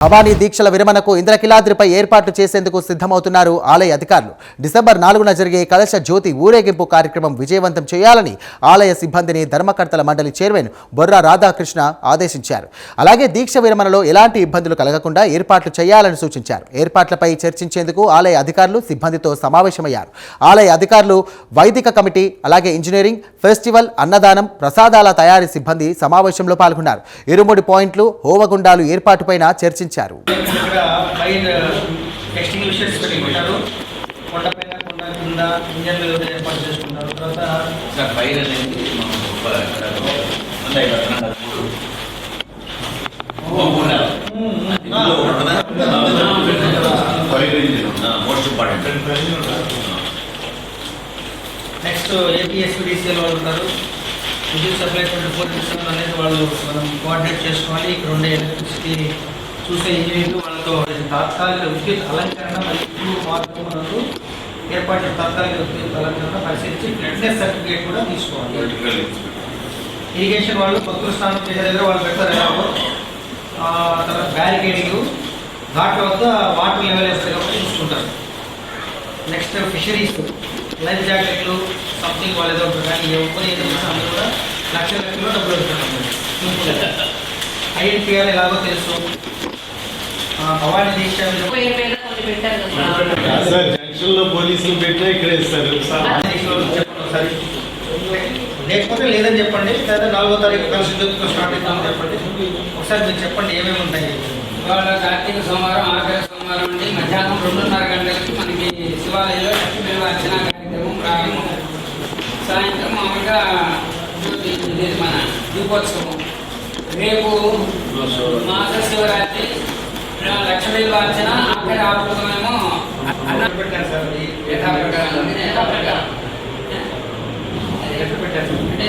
భవానీ దీక్షల విరమణకు ఇంద్రకిలాద్రిపై ఏర్పాట్లు చేసేందుకు సిద్ధమవుతున్నారు ఆలయ అధికారులు. డిసెంబర్ నాలుగున జరిగే కలశ జ్యోతి ఊరేగింపు కార్యక్రమం విజయవంతం చేయాలని ఆలయ సిబ్బందిని ధర్మకర్తల మండలి చైర్మన్ బొర్రా రాధాకృష్ణ ఆదేశించారు. అలాగే దీక్ష విరమణలో ఎలాంటి ఇబ్బందులు కలగకుండా ఏర్పాట్లు చేయాలని సూచించారు. ఏర్పాట్లపై చర్చించేందుకు ఆలయ అధికారులు సిబ్బందితో సమావేశమయ్యారు. ఆలయ అధికారులు వైదిక కమిటీ అలాగే ఇంజనీరింగ్ ఫెస్టివల్ అన్నదానం ప్రసాదాల తయారీ సిబ్బంది సమావేశంలో పాల్గొన్నారు. ఇరుముడి పాయింట్లు హోమగుండాలు ఏర్పాటుపైన చర్చించారు. మోస్ట్ ఇంపార్టెంట్ నెక్స్ట్ ఏపీఎస్పీడీసీఎల్ వాళ్ళు ఉంటారు విద్యుత్ సప్లై ట్వంటీ ఫోర్ అనేది వాళ్ళు మనం కోఆర్డినేట్ చేసుకోవాలి ఇక్కడ ఉండే ఎలక్ట్రిసిటీ చూసే ఇంజనీర్లు వాళ్ళతో తాత్కాలిక విద్యుత్ అలంకరణ మరియు మార్పు ఏర్పాటు తాత్కాలిక విద్యుత్ అలంకరణ పరిశీలించి ఫిట్నెస్ సర్టిఫికేట్ కూడా తీసుకోవాలి. ఇరిగేషన్ వాళ్ళు భక్తులు స్నానం చేసే దగ్గర వాళ్ళు పెడతారు ఎలాగో తర్వాత బ్యారికేడింగ్ ఘాట్ల వద్ద వాటర్ లెవెల్ వేస్తారు కాబట్టి చూసుకుంటారు. నెక్స్ట్ ఫిషరీస్ లైఫ్ జాకెట్లు సంథింగ్ వాళ్ళు ఏదో ఉంటారు కానీ ఎవరు ఏదో అందరూ కూడా లక్ష లక్షల్లో డబ్బులు పెడుతున్నారు ఐడెంటిఫై ఎలాగో తెలుసు. భవానీ దీక్ష సార్ జంక్షన్లో పోలీసులు పెట్టినా ఇక్కడ ఇస్తారు ఒకసారి లేకపోతే లేదని చెప్పండి లేదా నాలుగో తారీఖు కలిసి స్టార్ట్ అవుతామని చెప్పండి. ఒకసారి మీరు చెప్పండి ఏమేమి ఉంటాయి? ఇవాళ కార్తీక సోమవారం ఆఖరి సోమవారం నుండి మధ్యాహ్నం రెండున్నర గంటలకి మనకి శివాలయంలో లక్ష్మీ అర్చన కార్యక్రమం ప్రారంభం. సాయంత్రం మామూలుగా మన దీపోత్సవం. రేపు మాస శివరాత్రి లక్ష వేలు వాల్చిన అక్కడ ఆపుతున్నామేమో పెట్టాను సార్ యథా ప్రకారం అంటే